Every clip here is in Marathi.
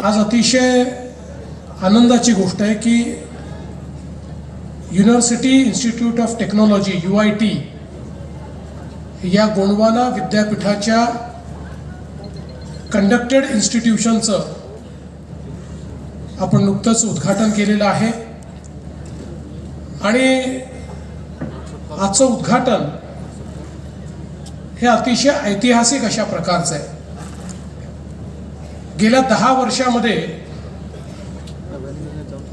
आज अतिशय आनंदाची गोष्ट आहे की university institute of technology U I T या गोंडवाना विद्यापीठाच्या कंडक्टेड इन्स्टिट्यूशनचं आपण नुकतंच उद्घाटन केलेलं आहे. आणि आजचं उद्घाटन हे अतिशय ऐतिहासिक अशा प्रकारचं आहे. गेल्या दहा वर्षामध्ये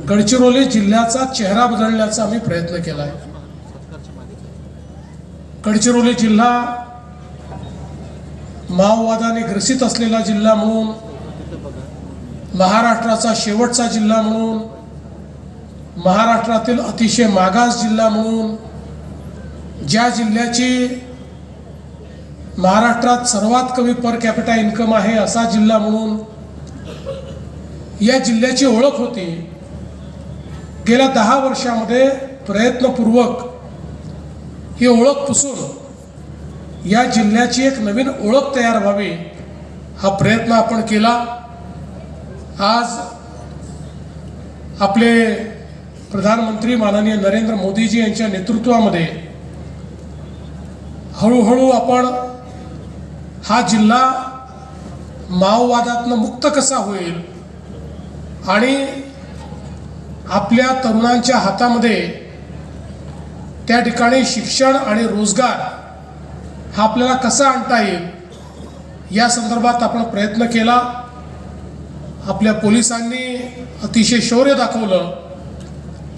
गडचिरोली जिल्ह्याचा चेहरा बदलण्याचा आम्ही प्रयत्न केला आहे. गडचिरोली जिल्हा माओवादाने ग्रसित असलेला जिल्हा म्हणून महाराष्ट्राचा शेवटचा जिल्हा म्हणून महाराष्ट्रातील अतिशय मागास जिल्हा म्हणून ज्या जिल्ह्याची महाराष्ट्रात सर्वात कमी पर कॅपिटा इन्कम आहे असा जिल्हा म्हणून या जिल्ह्याची ओळख होती. गेल्या दहा वर्षामध्ये प्रयत्नपूर्वक ही ओळख पुसून या जिल्ह्याची एक नवीन ओळख तयार व्हावी हा प्रयत्न आपण केला. आज आपले प्रधानमंत्री माननीय नरेंद्र मोदीजी यांच्या नेतृत्वामध्ये हळूहळू आपण हा जिल्हा माओवादातनं मुक्त कसा होईल आणि आपल्या तरुणांच्या हातामध्ये त्या ठिकाणी शिक्षण आणि रोजगार हा आपल्याला कसा आणता येईल या संदर्भात आपण प्रयत्न केला. आपल्या पोलिसांनी अतिशय शौर्य दाखवलं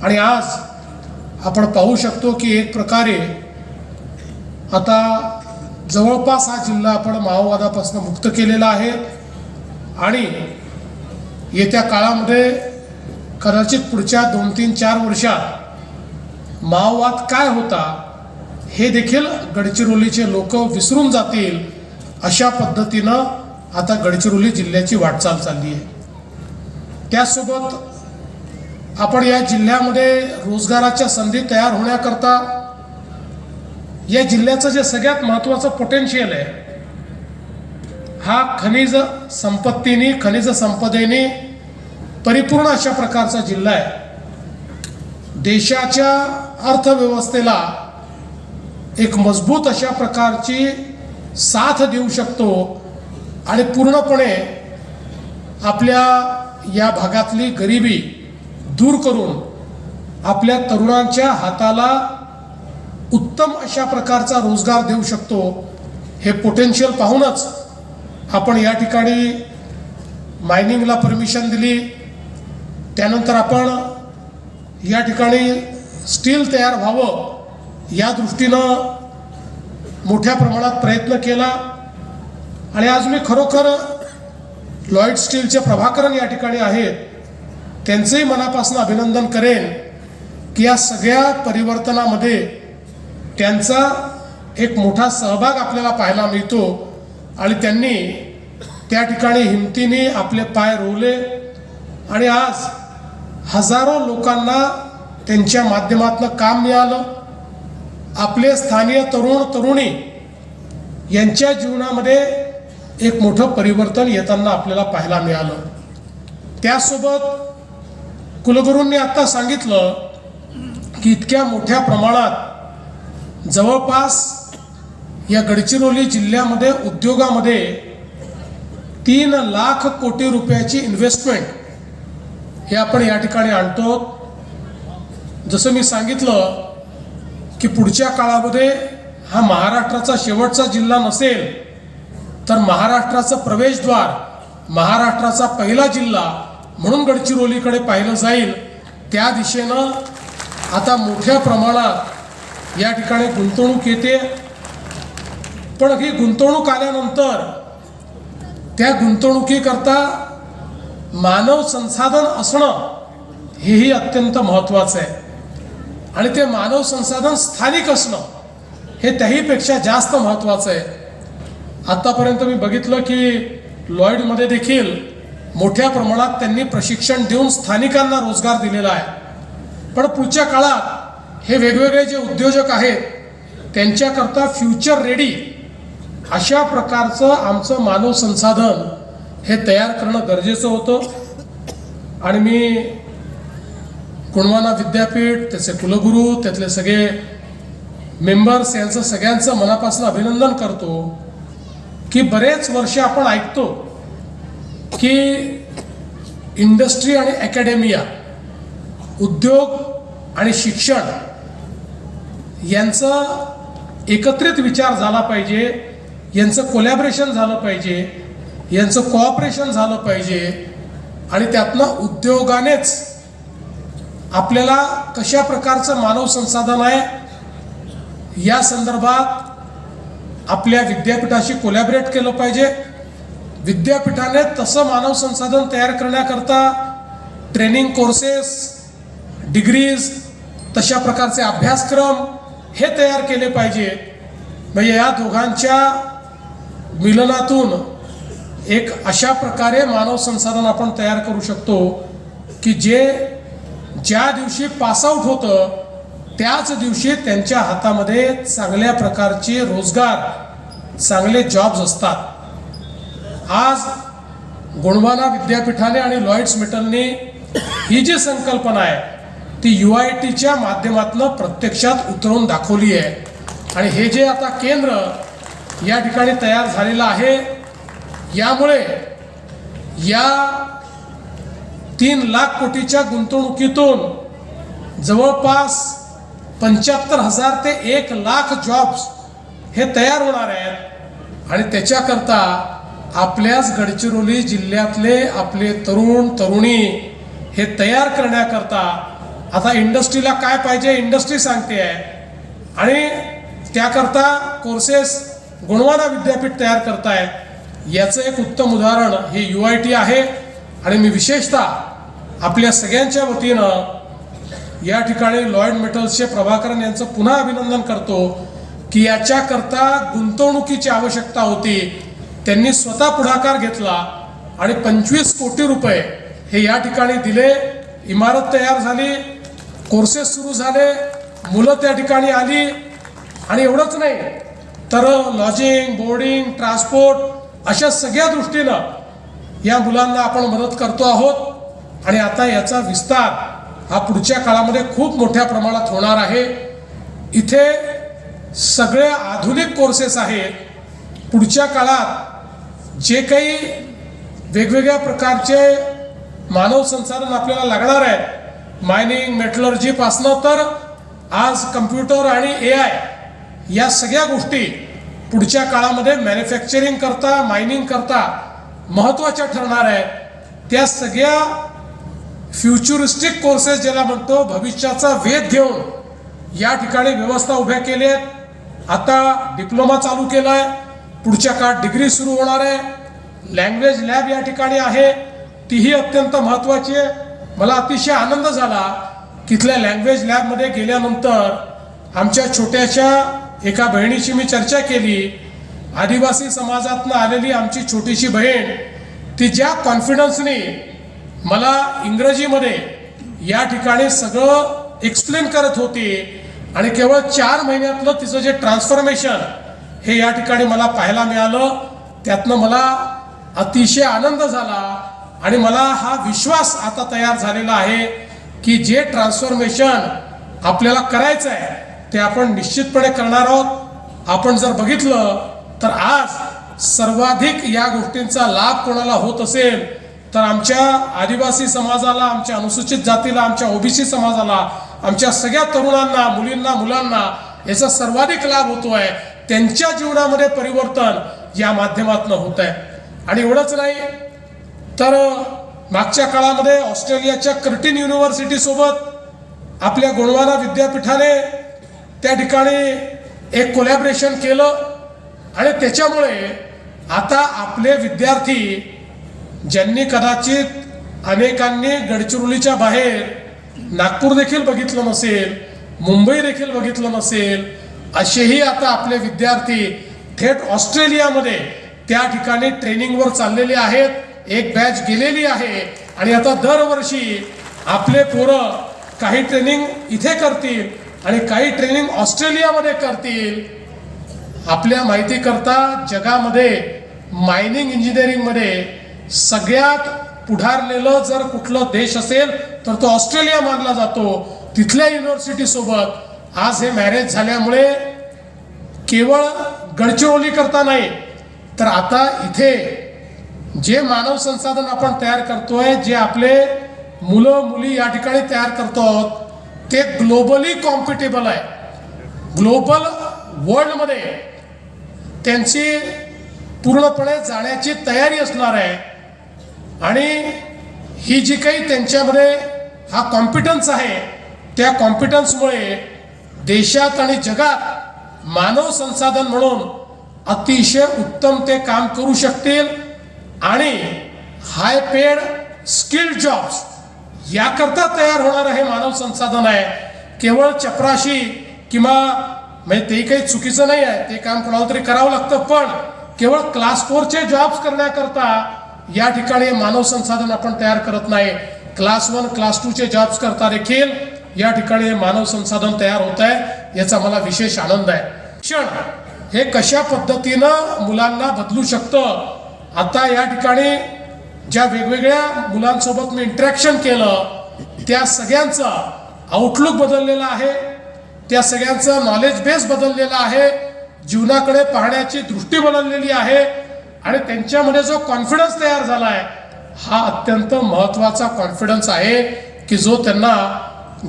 आणि आज आपण पाहू शकतो की एक प्रकारे आता जवळपास हा जिल्हा आपण माओवादापासून मुक्त केलेला आहे. आणि येत्या काळामध्ये कदाचित पुढच्या दोन तीन चार वर्षात माओवाद काय होता हे देखील गडचिरोलीचे लोक विसरून जातील अशा पद्धतीनं आता गडचिरोली जिल्ह्याची वाटचाल चालली आहे. त्याचसोबत आपण या जिल्ह्यामध्ये रोजगाराच्या संधी तयार होण्याकरता या जिल्ह्याचं जे सगळ्यात महत्त्वाचं पोटेन्शियल आहे हा खनिज संपत्तीने खनिज संपदेने परिपूर्ण अशा प्रकारचा जिल्हा आहे. देशाच्या अर्थव्यवस्थेला एक मजबूत अशा प्रकारची साथ देऊ शकतो आणि पूर्णपणे आपल्या या भागातली गरिबी दूर करून आपल्या तरुणांच्या हाताला उत्तम अशा प्रकारचा रोजगार देऊ शकतो हे पोटेन्शियल पाहूनच आपण या ठिकाणी मायनिंगला परमिशन दिली. त्यानंतर आपण या ठिकाणी स्टील तयार व्हावं या दृष्टीनं मोठ्या प्रमाणात प्रयत्न केला. आणि आज मी खरोखर लॉईड स्टीलचे प्रभाकरण या ठिकाणी आहेत त्यांचंही मनापासून अभिनंदन करेन की या सगळ्या परिवर्तनामध्ये त्यांचा एक मोठा सहभाग आपल्याला पाहायला मिळतो आणि त्यांनी त्या ठिकाणी हिमतीने आपले पाय रोवले. आणि आज हजारो लोकांना त्यांच्या माध्यमातून काम मिळालं. आपले स्थानीय तरुण तरुणी यांच्या जीवनामध्ये एक मोठं परिवर्तन येताना आपल्याला पाहायला मिळालं. त्यासोबत कुलगुरूंनी आत्ता सांगितलं की इतक्या मोठ्या प्रमाणात जवळपास या गडचिरोली जिल्ह्यामध्ये उद्योगामध्ये तीन लाख कोटी रुपयाची इन्व्हेस्टमेंट हे आपण या ठिकाणी आणतो. जसं मी सांगितलं की पुढच्या काळामध्ये हा महाराष्ट्राचा शेवटचा जिल्हा नसेल तर महाराष्ट्राचं प्रवेशद्वार महाराष्ट्राचा पहिला जिल्हा म्हणून गडचिरोलीकडे पाहिलं जाईल. त्या दिशेनं आता मोठ्या प्रमाणात या ठिकाणी गुंतवणूक येते. पण ही गुंतवणूक आल्यानंतर त्या गुंतवणुकीकरता मानव संसाधन असणं हेही अत्यंत महत्त्वाचं आहे. आणि ते मानव संसाधन स्थानिक असणं हे त्याहीपेक्षा जास्त महत्त्वाचं आहे. आत्तापर्यंत मी बघितलं की लॉईडमध्ये देखील मोठ्या प्रमाणात त्यांनी प्रशिक्षण देऊन स्थानिकांना रोजगार दिलेला आहे. पण पुढच्या काळात हे वेगवेगळे जे उद्योजक आहेत त्यांच्याकरता फ्युचर रेडी अशा प्रकारचं आमचं मानव संसाधन हे तयार करणं गरजेचं होतं. आणि मी कुणवाना विद्यापीठ त्याचे कुलगुरू त्यातले सगळे मेंबर्स यांचं सगळ्यांचं मनापासून अभिनंदन करतो की बरेच वर्ष आपण ऐकतो की इंडस्ट्री आणि अकॅडेमिया उद्योग आणि शिक्षण यांचं एकत्रित विचार झाला पाहिजे यांचं कोलॅबरेशन झालं पाहिजे. यांचं कोऑपरेशन झालं पाहिजे. आणि त्यातनं उद्योगानेच आपल्याला कशा प्रकारचं मानव संसाधन आहे या संदर्भात आपल्या विद्यापीठाशी कोलॅबरेट केलं पाहिजे. विद्यापीठाने तसं मानव संसाधन तयार करण्याकरता ट्रेनिंग कोर्सेस डिग्रीज तशा प्रकारचे अभ्यासक्रम हे तयार केले पाहिजे. म्हणजे या दोघांच्या मिलनातून एक अशा प्रकारे मानव संसाधन आपण तयार करू शकतो की जे ज्या दिवशी पासआउट होतं त्याच दिवशी त्यांच्या हातामध्ये चांगल्या प्रकारचे रोजगार चांगले जॉब्स असतात. आज गुणवाना विद्यापीठाने आणि लॉयड्स मेटलने ही जी संकल्पना आहे ती यू आय टीच्या माध्यमातून प्रत्यक्षात उतरवून दाखवली आहे. आणि हे जे आता केंद्र या ठिकाणी तयार झालेलं आहे यामुळे या तीन लाख कोटीच्या गुंतवणुकीतून जवळपास पंच्याहत्तर हजार ते एक लाख जॉब्स हे तयार होणार आहेत. आणि त्याच्याकरता आपल्याच गडचिरोली जिल्ह्यातले आपले तरुण तरुणी हे तयार करण्याकरता आता इंडस्ट्रीला काय पाहिजे इंडस्ट्री सांगते आहे. आणि त्याकरता कोर्सेस गुणवाना विद्यापीठ तयार करताय याचं एक उत्तम उदाहरण हे यू आय टी आहे. आणि मी विशेषतः आपल्या सगळ्यांच्या वतीनं या ठिकाणी लॉयड मेटल्सचे प्रभाकरन यांचं पुन्हा अभिनंदन करतो की याच्याकरता गुंतवणुकीची आवश्यकता होती. त्यांनी स्वतः पुढाकार घेतला आणि पंचवीस कोटी रुपये हे या ठिकाणी दिले. इमारत तयार झाली कोर्सेस सुरू झाले मुलं त्या ठिकाणी आली. आणि एवढंच नाही तर लॉजिंग बोर्डिंग ट्रान्सपोर्ट अशा सगळ्या दृष्टीनं या मुलांना आपण मदत करतो आहोत. आणि आता याचा विस्तार हा पुढच्या काळामध्ये खूप मोठ्या प्रमाणात होणार आहे. इथे सगळे आधुनिक कोर्सेस आहेत. पुढच्या काळात जे काही वेगवेगळ्या प्रकारचे मानव संसाधन आपल्याला लागणार आहे मायनिंग मेटलर्जीपासनं तर आज कम्प्युटर आणि ए आय या सगळ्या गोष्टी पुढच्या काळामध्ये मॅन्युफॅक्चरिंग करता मायनिंग करता महत्त्वाच्या ठरणार आहेत त्या सगळ्या फ्युचरिस्टिक कोर्सेस ज्याला म्हणतो भविष्याचा वेध घेऊन या ठिकाणी व्यवस्था उभ्या केल्या आहेत आता डिप्लोमा चालू केला आहे पुढच्या काळात डिग्री सुरू होणार आहे. लँग्वेज लॅब या ठिकाणी आहे. तीही अत्यंत महत्त्वाची आहे. मला अतिशय आनंद झाला. तिथल्या लँग्वेज लॅबमध्ये गेल्यानंतर आमच्या छोट्याशा एका बहिणीशी मी चर्चा केली. आदिवासी समाजातनं आलेली आमची छोटीशी बहीण ती ज्या कॉन्फिडन्सने मला इंग्रजीमध्ये या ठिकाणी सगळं एक्सप्लेन करत होती आणि केवळ चार महिन्यातलं तिचं जे ट्रान्सफॉर्मेशन हे या ठिकाणी मला पाहायला मिळालं त्यातनं मला अतिशय आनंद झाला आणि मला हा विश्वास आता तयार झालेला आहे की जे ट्रान्सफॉर्मेशन आपल्याला करायचं आहे ते आपण निश्चितपणे करणार आहोत. आपण जर बघितलं तर आज सर्वाधिक या गोष्टींचा लाभ कोणाला होत असेल तर आमच्या आदिवासी समाजाला आमच्या अनुसूचित जातीला आमच्या ओबीसी समाजाला आमच्या सगळ्या तरुणांना मुलींना मुलांना याचा सर्वाधिक लाभ होतो आहे त्यांच्या जीवनामध्ये परिवर्तन या माध्यमातून होत आहे आणि एवढंच नाही तर मागच्या काळामध्ये ऑस्ट्रेलियाच्या कर्टिन युनिव्हर्सिटी सोबत आपल्या गोंडवाना विद्यापीठाने त्या ठिकाणी एक कोलॅबरेशन केलं आणि त्याच्यामुळे आता आपले विद्यार्थी ज्यांनी कदाचित अनेकांनी गडचिरोलीच्या बाहेर नागपूर देखील बघितलं नसेल मुंबई देखील बघितलं नसेल असेही आता आपले विद्यार्थी थेट ऑस्ट्रेलियामध्ये त्या ठिकाणी ट्रेनिंगवर चाललेले आहेत एक बॅच गेलेली आहे आणि आता दरवर्षी आपले पोरं काही ट्रेनिंग इथे करतील आणि काही ट्रेनिंग ऑस्ट्रेलियामध्ये करतील. आपल्या माहितीकरता जगामध्ये मायनिंग इंजिनिअरिंगमध्ये सगळ्यात पुढारलेलं जर कुठलं देश असेल तर तो ऑस्ट्रेलिया मानला जातो. तिथल्या युनिव्हर्सिटीसोबत आज हे मॅरेज झाल्यामुळे केवळ गडचिरोली करता नाही तर आता इथे जे मानव संसाधन आपण तयार करतोय जे आपले मुलं मुली या ठिकाणी तयार करतो आहोत ते ग्लोबली कॉम्पिटेबल आहे. ग्लोबल वर्ल्डमध्ये त्यांची पूर्णपणे जाण्याची तयारी असणार आहे. आणि ही जी काही त्यांच्यामध्ये हा कॉम्पिटन्स आहे त्या कॉम्पिटन्समुळे देशात आणि जगात मानव संसाधन म्हणून अतिशय उत्तम ते काम करू शकतील आणि हाय पेड स्किल्ड जॉब्स याकरता तयार होणारं हे मानव संसाधन आहे. केवळ चपराशी किंवा म्हणजे ते काही चुकीचं नाही आहे. ते काम कोणाला तरी करावं लागतं पण केवळ क्लास फोरचे जॉब्स करण्याकरता या ठिकाणी मानव संसाधन आपण तयार करत नाही. क्लास वन क्लास टूचे जॉब्स करता देखील या ठिकाणी मानव संसाधन तयार होत आहे याचा मला विशेष आनंद आहे. शिक्षण हे कशा पद्धतीनं मुलांना बदलू शकतं? आता या ठिकाणी ज्या वेगवेगळ्या मुलांसोबत मी इंटरॅक्शन केलं त्या सगळ्यांचं आउटलुक बदललेलं आहे त्या सगळ्यांचं नॉलेज बेस बदललेला आहे जीवनाकडे पाहण्याची दृष्टी बदललेली आहे आणि त्यांच्यामध्ये जो कॉन्फिडन्स तयार झाला आहे हा अत्यंत महत्त्वाचा कॉन्फिडन्स आहे की जो त्यांना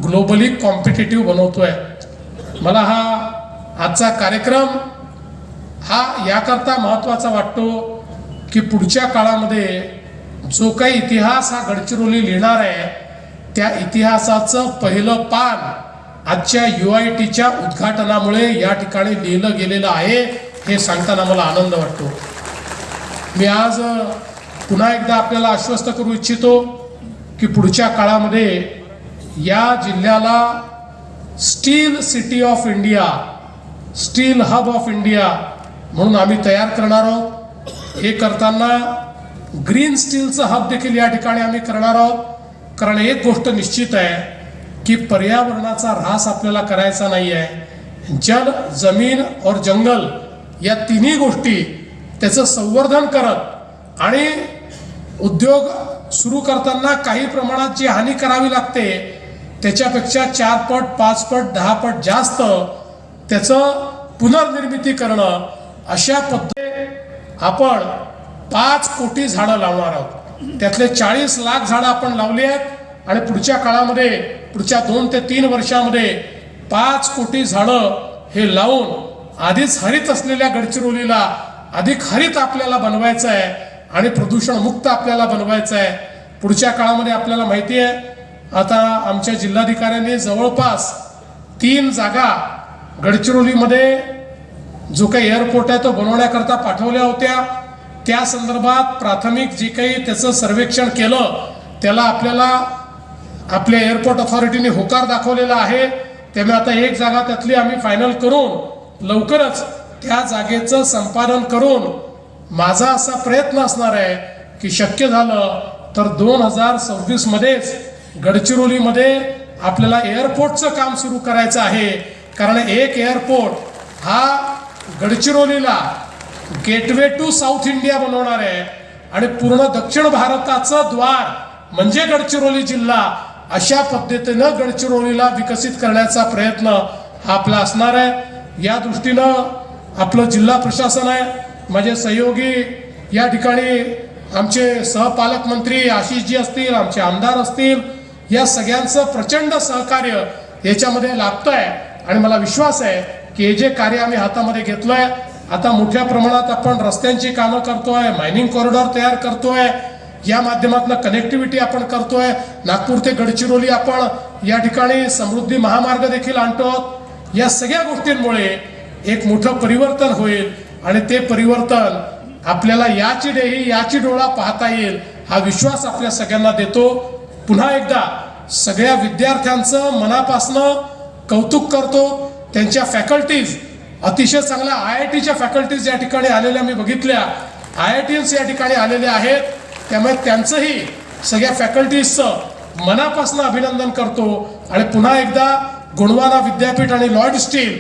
ग्लोबली कॉम्पिटेटिव्ह बनवतोय. मला हा आजचा कार्यक्रम हा याकरता महत्त्वाचा वाटतो की पुढच्या काळामध्ये जो काही इतिहास हा गडचिरोली लिहिणार आहे त्या इतिहासाचं पहिलं पान आजच्या यू आय टीच्या उद्घाटनामुळे या ठिकाणी लिहिलं गेलेलं आहे हे सांगताना मला आनंद वाटतो. मी आज पुन्हा एकदा आपल्याला आश्वस्त करू इच्छितो की पुढच्या काळामध्ये या जिल्ह्याला steel city of India steel hub of India म्हणून आम्ही तयार करणार आहोत. हे करताना ग्रीन स्टीलचं हब देखील या ठिकाणी आम्ही करणार आहोत. कारण एक गोष्ट निश्चित आहे की पर्यावरणाचा ऱ्हास आपल्याला करायचा नाही आहे जल जमीन और जंगल या तिन्ही गोष्टी त्याचं संवर्धन करत आणि उद्योग सुरू करताना काही प्रमाणात जी हानी करावी लागते त्याच्यापेक्षा चार पट पाच पट दहा पट जास्त त्याचं पुनर्निर्मिती करणं अशा पद्धती आपण पाच कोटी झाडं लावणार आहोत. त्यातले चाळीस लाख झाडं आपण लावली आहेत आणि पुढच्या काळामध्ये पुढच्या दोन ते तीन वर्षामध्ये पाच कोटी झाडं हे लावून आधीच हरित असलेल्या गडचिरोलीला अधिक हरित आपल्याला बनवायचं आहे आणि प्रदूषण मुक्त आपल्याला बनवायचं आहे. पुढच्या काळामध्ये आपल्याला माहिती आहे आता आमच्या जिल्हाधिकाऱ्यांनी जवळपास तीन जागा गडचिरोलीमध्ये जो काही एअरपोर्ट आहे तो बनवण्याकरता पाठवल्या होत्या. त्या संदर्भात प्राथमिक जे काही त्याचं सर्वेक्षण केलं त्याला आपल्याला आपल्या एअरपोर्ट ऑथॉरिटीने होकार दाखवलेला आहे. त्यामुळे आता एक जागा त्यातली आम्ही फायनल करून लवकरच त्या जागेचं संपादन करून माझा असा प्रयत्न असणार आहे की शक्य झालं तर दोन हजार सव्वीसमध्येच गडचिरोलीमध्ये आपल्याला एअरपोर्टचं काम सुरू करायचं आहे. कारण एक एअरपोर्ट हा गडचिरोलीला गेटवे टू साऊथ इंडिया बनवणार आहे. आणि पूर्ण दक्षिण भारताचं द्वार म्हणजे गडचिरोली जिल्हा अशा पद्धतीनं गडचिरोलीला विकसित करण्याचा प्रयत्न हा आपला असणार आहे. या दृष्टीनं आपलं जिल्हा प्रशासन आहे. माझे सहयोगी या ठिकाणी आमचे सहपालकमंत्री आशिषजी असतील आमचे आमदार असतील या सगळ्यांचं प्रचंड सहकार्य याच्यामध्ये लाभतं आहे आणि मला विश्वास आहे की हे जे कार्य आम्ही हातामध्ये घेतलंय आता मोठ्या प्रमाणात आपण रस्त्यांची कामं करतोय मायनिंग कॉरिडॉर तयार करतोय या माध्यमातून कनेक्टिव्हिटी आपण करतोय. नागपूर ते गडचिरोली आपण या ठिकाणी समृद्धी महामार्ग देखील आणतो आहोत. या सगळ्या गोष्टींमुळे एक मोठं परिवर्तन होईल आणि ते परिवर्तन आपल्याला याची डेही याची डोळा पाहता येईल हा विश्वास आपल्या सगळ्यांना देतो. पुन्हा एकदा सगळ्या विद्यार्थ्यांचं मनापासनं कौतुक करतो. त्यांच्या फॅकल्टीज अतिशय चांगल्या आय आय टीच्या फॅकल्टीज या ठिकाणी आलेल्या मी बघितल्या. आय आय टीज या ठिकाणी आलेल्या आहेत. त्यामुळे त्यांचंही सगळ्या फॅकल्टीजचं मनापासून अभिनंदन करतो. आणि पुन्हा एकदा गुणवाना विद्यापीठ आणि लॉर्ड स्टील